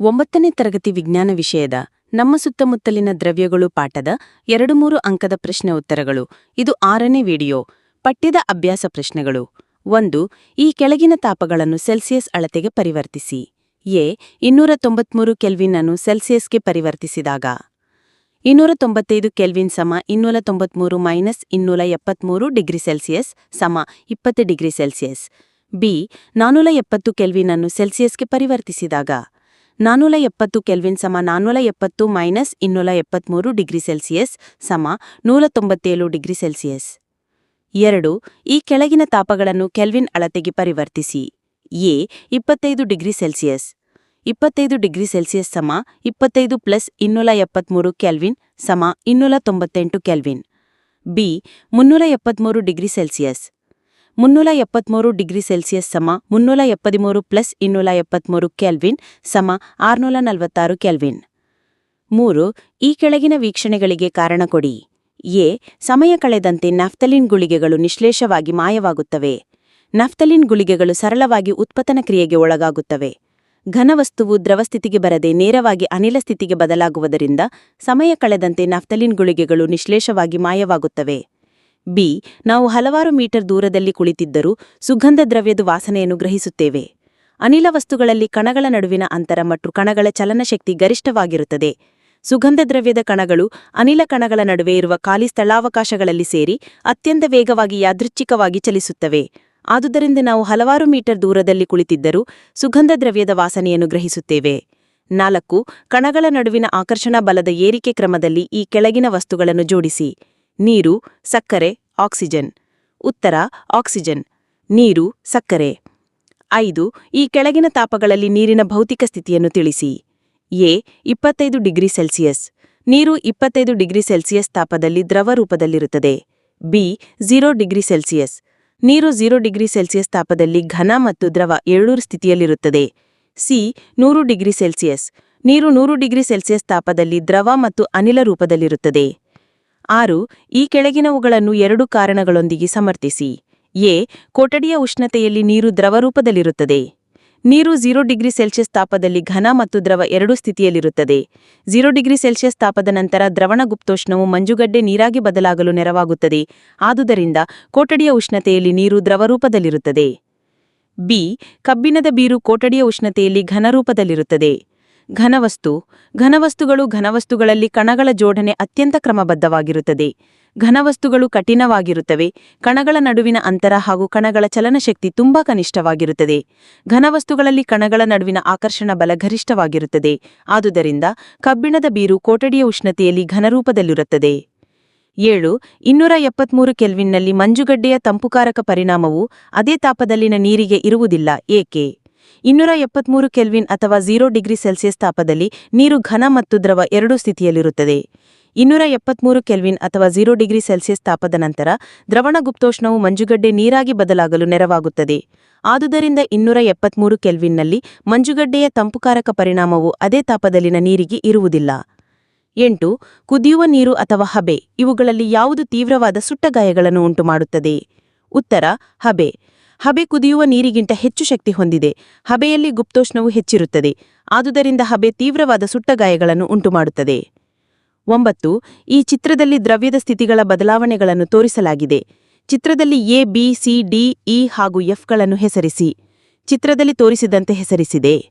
ಒಂಬತ್ತನೇ ತರಗತಿ ವಿಜ್ಞಾನ ವಿಷಯದ ನಮ್ಮ ಸುತ್ತಮುತ್ತಲಿನ ದ್ರವ್ಯಗಳು ಪಾಠದ ಎರಡು ಮೂರು ಅಂಕದ ಪ್ರಶ್ನೆ ಉತ್ತರಗಳು. ಇದು ಆರನೇ ವಿಡಿಯೋ. ಪಠ್ಯದ ಅಭ್ಯಾಸ ಪ್ರಶ್ನೆಗಳು. ಒಂದು, ಈ ಕೆಳಗಿನ ತಾಪಗಳನ್ನು ಸೆಲ್ಸಿಯಸ್ ಅಳತೆಗೆ ಪರಿವರ್ತಿಸಿ. ಎ, ಇನ್ನೂರ ತೊಂಬತ್ಮೂರು ಕೆಲ್ವಿನ್ ಅನ್ನು ಸೆಲ್ಸಿಯಸ್ಗೆ ಪರಿವರ್ತಿಸಿದಾಗ. ಇನ್ನೂರ ತೊಂಬತ್ತೈದು ಕೆಲ್ವಿನ್ ಸಮ ಇನ್ನೂರ ತೊಂಬತ್ಮೂರು ಮೈನಸ್ ಇನ್ನೂರ ಎಪ್ಪತ್ಮೂರು ಡಿಗ್ರಿ ಸೆಲ್ಸಿಯಸ್ ಸಮ ಇಪ್ಪತ್ತು ಡಿಗ್ರಿ ಸೆಲ್ಸಿಯಸ್. ಬಿ ನಾನ್ನೂರ ಎಪ್ಪತ್ತು ಕೆಲ್ವಿನ್ ಅನ್ನು ಸೆಲ್ಸಿಯಸ್ಗೆ ಪರಿವರ್ತಿಸಿದಾಗ. ನಾನೂರ ಎಪ್ಪತ್ತು ಕೆಲ್ವಿನ್ ಸಮ ನಾನೂರ ಎಪ್ಪತ್ತು ಮೈನಸ್ ಇನ್ನೂರ ಎಪ್ಪತ್ಮೂರು ಡಿಗ್ರಿ ಸೆಲ್ಸಿಯಸ್ ಸಮ ನೂರ ತೊಂಬತ್ತೇಳು ಡಿಗ್ರಿ ಸೆಲ್ಸಿಯಸ್. ಎರಡು, ಈ ಕೆಳಗಿನ ತಾಪಗಳನ್ನು ಕೆಲ್ವಿನ್ ಅಳತೆಗೆ ಪರಿವರ್ತಿಸಿ. ಎ, ಇಪ್ಪತ್ತೈದು ಡಿಗ್ರಿ ಸೆಲ್ಸಿಯಸ್. ಇಪ್ಪತ್ತೈದು ಡಿಗ್ರಿ ಸೆಲ್ಸಿಯಸ್ ಸಮ ಇಪ್ಪತ್ತೈದು ಪ್ಲಸ್ ಇನ್ನೂರ ಎಪ್ಪತ್ಮೂರು ಕೆಲ್ವಿನ್ ಸಮ ಇನ್ನೂರ ತೊಂಬತ್ತೆಂಟು ಕೆಲ್ವಿನ್. ಬಿ ಮುನ್ನೂರ ಎಪ್ಪತ್ಮೂರು ಡಿಗ್ರಿ ಸೆಲ್ಸಿಯಸ್. ಮುನ್ನೂರ ಎಪ್ಪತ್ಮೂರು ಡಿಗ್ರಿ ಸೆಲ್ಸಿಯಸ್ ಸಮ, ಮುನ್ನೂರ ಎಪ್ಪದಿಮೂರು ಪ್ಲಸ್ ಇನ್ನೂರ ಎಪ್ಪತ್ಮೂರು ಕೆಲ್ವಿನ್ ಸಮ, ಆರ್ನೂರ ನಲವತ್ತಾರು ಕೆಲ್ವಿನ್. ಮೂರು, ಈ ಕೆಳಗಿನ ವೀಕ್ಷಣೆಗಳಿಗೆ ಕಾರಣ ಕೊಡಿ. ಎ, ಸಮಯ ಕಳೆದಂತೆ ನಫ್ತಲಿನ್ ಗುಳಿಗೆಗಳು ನಿಶ್ಲೇಷವಾಗಿ ಮಾಯವಾಗುತ್ತವೆ. ನಫ್ತಲಿನ್ ಗುಳಿಗೆಗಳು ಸರಳವಾಗಿ ಉತ್ಪತನ ಕ್ರಿಯೆಗೆ ಒಳಗಾಗುತ್ತವೆ. ಘನವಸ್ತುವು ದ್ರವಸ್ಥಿತಿಗೆ ಬರದೆ ನೇರವಾಗಿ ಅನಿಲ ಸ್ಥಿತಿಗೆ ಬದಲಾಗುವುದರಿಂದ ಸಮಯ ಕಳೆದಂತೆ ನಫ್ತಲಿನ್ ಗುಳಿಗೆಗಳು ನಿಶ್ಲೇಷವಾಗಿ ಮಾಯವಾಗುತ್ತವೆ. ಬಿ, ನಾವು ಹಲವಾರು ಮೀಟರ್ ದೂರದಲ್ಲಿ ಕುಳಿತಿದ್ದರೂ ಸುಗಂಧ ದ್ರವ್ಯದ ವಾಸನೆಯನ್ನು ಗ್ರಹಿಸುತ್ತೇವೆ. ಅನಿಲ ವಸ್ತುಗಳಲ್ಲಿ ಕಣಗಳ ನಡುವಿನ ಅಂತರ ಮತ್ತು ಕಣಗಳ ಚಲನಶಕ್ತಿ ಗರಿಷ್ಠವಾಗಿರುತ್ತದೆ. ಸುಗಂಧ ದ್ರವ್ಯದ ಕಣಗಳು ಅನಿಲ ಕಣಗಳ ನಡುವೆ ಇರುವ ಖಾಲಿ ಸ್ಥಳಾವಕಾಶಗಳಲ್ಲಿ ಸೇರಿ ಅತ್ಯಂತ ವೇಗವಾಗಿ ಯಾದೃಚ್ಛಿಕವಾಗಿ ಚಲಿಸುತ್ತವೆ. ಆದುದರಿಂದ ನಾವು ಹಲವಾರು ಮೀಟರ್ ದೂರದಲ್ಲಿ ಕುಳಿತಿದ್ದರೂ ಸುಗಂಧ ದ್ರವ್ಯದ ವಾಸನೆಯನ್ನು ಗ್ರಹಿಸುತ್ತೇವೆ. ನಾಲ್ಕು, ಕಣಗಳ ನಡುವಿನ ಆಕರ್ಷಣಾ ಬಲದ ಏರಿಕೆ ಕ್ರಮದಲ್ಲಿ ಈ ಕೆಳಗಿನ ವಸ್ತುಗಳನ್ನು ಜೋಡಿಸಿ. ನೀರು, ಸಕ್ಕರೆ, ಆಕ್ಸಿಜನ್. ಉತ್ತರ, ಆಕ್ಸಿಜನ್. ನೀರು, ಸಕ್ಕರೆ. ಐದು, ಈ ಕೆಳಗಿನ ತಾಪಗಳಲ್ಲಿ ನೀರಿನ ಭೌತಿಕ ಸ್ಥಿತಿಯನ್ನು ತಿಳಿಸಿ. ಎ, ಇಪ್ಪತ್ತೈದು ಡಿಗ್ರಿ ಸೆಲ್ಸಿಯಸ್. ನೀರು ಇಪ್ಪತ್ತೈದು ಡಿಗ್ರಿ ಸೆಲ್ಸಿಯಸ್ ತಾಪದಲ್ಲಿ ದ್ರವ ರೂಪದಲ್ಲಿರುತ್ತದೆ. B, zero degree Celsius. ನೀರು ಝೀರೋ ಡಿಗ್ರಿ ಸೆಲ್ಸಿಯಸ್ ತಾಪದಲ್ಲಿ ಘನ ಮತ್ತು ದ್ರವ ಎರಡೂ ಸ್ಥಿತಿಯಲ್ಲಿರುತ್ತದೆ. ಸಿ, ನೂರು ಡಿಗ್ರಿ ಸೆಲ್ಸಿಯಸ್. ನೀರು ನೂರು ಡಿಗ್ರಿ ಸೆಲ್ಸಿಯಸ್ ತಾಪದಲ್ಲಿ ದ್ರವ ಮತ್ತು ಅನಿಲ ರೂಪದಲ್ಲಿರುತ್ತದೆ. ಆರು, ಈ ಕೆಳಗಿನವುಗಳನ್ನು ಎರಡು ಕಾರಣಗಳೊಂದಿಗೆ ಸಮರ್ಥಿಸಿ. ಎ, ಕೊಠಡಿಯ ಉಷ್ಣತೆಯಲ್ಲಿ ನೀರು ದ್ರವರೂಪದಲ್ಲಿರುತ್ತದೆ ನೀರು ಝೀರೋ ಡಿಗ್ರಿ ಸೆಲ್ಸಿಯಸ್ ತಾಪದಲ್ಲಿ ಘನ ಮತ್ತು ದ್ರವ ಎರಡು ಸ್ಥಿತಿಯಲ್ಲಿರುತ್ತದೆ. ಝೀರೋ ಡಿಗ್ರಿ ಸೆಲ್ಸಿಯಸ್ ತಾಪದ ನಂತರ ದ್ರವಣ ಗುಪ್ತೋಷ್ಣವು ಮಂಜುಗಡ್ಡೆ ನೀರಾಗಿ ಬದಲಾಗಲು ನೆರವಾಗುತ್ತದೆ. ಆದುದರಿಂದ ಕೋಟಡಿಯ ಉಷ್ಣತೆಯಲ್ಲಿ ನೀರು ದ್ರವರೂಪದಲ್ಲಿರುತ್ತದೆ ಬಿ, ಕಬ್ಬಿಣದ ಬೀರು ಕೋಟಡಿಯ ಉಷ್ಣತೆಯಲ್ಲಿ ಘನರೂಪದಲ್ಲಿರುತ್ತದೆ ಘನವಸ್ತು. ಘನವಸ್ತುಗಳು ಘನವಸ್ತುಗಳಲ್ಲಿ ಕಣಗಳ ಜೋಡಣೆ ಅತ್ಯಂತ ಕ್ರಮಬದ್ಧವಾಗಿರುತ್ತದೆ. ಘನವಸ್ತುಗಳು ಕಠಿಣವಾಗಿರುತ್ತವೆ. ಕಣಗಳ ನಡುವಿನ ಅಂತರ ಹಾಗೂ ಕಣಗಳ ಚಲನಶಕ್ತಿ ತುಂಬಾ ಕನಿಷ್ಠವಾಗಿರುತ್ತದೆ. ಘನವಸ್ತುಗಳಲ್ಲಿ ಕಣಗಳ ನಡುವಿನ ಆಕರ್ಷಣ ಬಲ ಗರಿಷ್ಠವಾಗಿರುತ್ತದೆ ಆದುದರಿಂದ ಕಬ್ಬಿಣದ ಬೀರು ಕೋಟಡಿಯ ಉಷ್ಣತೆಯಲ್ಲಿ ಘನರೂಪದಲ್ಲಿರುತ್ತದೆ. ಏಳು. ಇನ್ನೂರ ಎಪ್ಪತ್ಮೂರು ಕೆಲ್ವಿನ್ನಲ್ಲಿ ಮಂಜುಗಡ್ಡೆಯ ತಂಪುಕಾರಕ ಪರಿಣಾಮವು ಅದೇ ತಾಪದಲ್ಲಿನ ನೀರಿಗೆ ಇರುವುದಿಲ್ಲ. ಏಕೆ? ಇನ್ನೂರ ಎಪ್ಪತ್ಮೂರು ಕೆಲ್ವಿನ್ ಅಥವಾ ಝೀರೋ ಡಿಗ್ರಿ ಸೆಲ್ಸಿಯಸ್ ತಾಪದಲ್ಲಿ ನೀರು ಘನ ಮತ್ತು ದ್ರವ ಎರಡೂ ಸ್ಥಿತಿಯಲ್ಲಿರುತ್ತದೆ. ಇನ್ನೂರ ಎಪ್ಪತ್ಮೂರು ಕೆಲ್ವಿನ್ ಅಥವಾ ಝೀರೋ ಡಿಗ್ರಿ ಸೆಲ್ಸಿಯಸ್ ತಾಪದ ನಂತರ ದ್ರವಣ ಗುಪ್ತೋಷ್ಣವು ಮಂಜುಗಡ್ಡೆ ನೀರಾಗಿ ಬದಲಾಗಲು ನೆರವಾಗುತ್ತದೆ. ಆದುದರಿಂದ ಇನ್ನೂರ ಎಪ್ಪತ್ಮೂರು ಕೆಲ್ವಿನ್ನಲ್ಲಿ ಮಂಜುಗಡ್ಡೆಯ ತಂಪುಕಾರಕ ಪರಿಣಾಮವು ಅದೇ ತಾಪದಲ್ಲಿನ ನೀರಿಗೆ ಇರುವುದಿಲ್ಲ. ಎಂಟು, ಕುದಿಯುವ ನೀರು ಅಥವಾ ಹಬೆ ಇವುಗಳಲ್ಲಿ ಯಾವುದು ತೀವ್ರವಾದ ಸುಟ್ಟಗಾಯಗಳನ್ನು ಉಂಟುಮಾಡುತ್ತದೆ? ಉತ್ತರ, ಹಬೆ. ಹಬೆ ಕುದಿಯುವ ನೀರಿಗಿಂತ ಹೆಚ್ಚು ಶಕ್ತಿ ಹೊಂದಿದೆ. ಹಬೆಯಲ್ಲಿ ಗುಪ್ತೋಷ್ಣವು ಹೆಚ್ಚಿರುತ್ತದೆ. ಆದುದರಿಂದ ಹಬೆ ತೀವ್ರವಾದ ಸುಟ್ಟಗಾಯಗಳನ್ನು ಉಂಟುಮಾಡುತ್ತದೆ. ಒಂಬತ್ತು. ಈ ಚಿತ್ರದಲ್ಲಿ ದ್ರವ್ಯದ ಸ್ಥಿತಿಗಳ ಬದಲಾವಣೆಗಳನ್ನು ತೋರಿಸಲಾಗಿದೆ. ಚಿತ್ರದಲ್ಲಿ A, B, C, D, E ಹಾಗೂ ಎಫ್ಗಳನ್ನು ಹೆಸರಿಸಿ. ಚಿತ್ರದಲ್ಲಿ ತೋರಿಸಿದಂತೆ ಹೆಸರಿಸಿದೆ.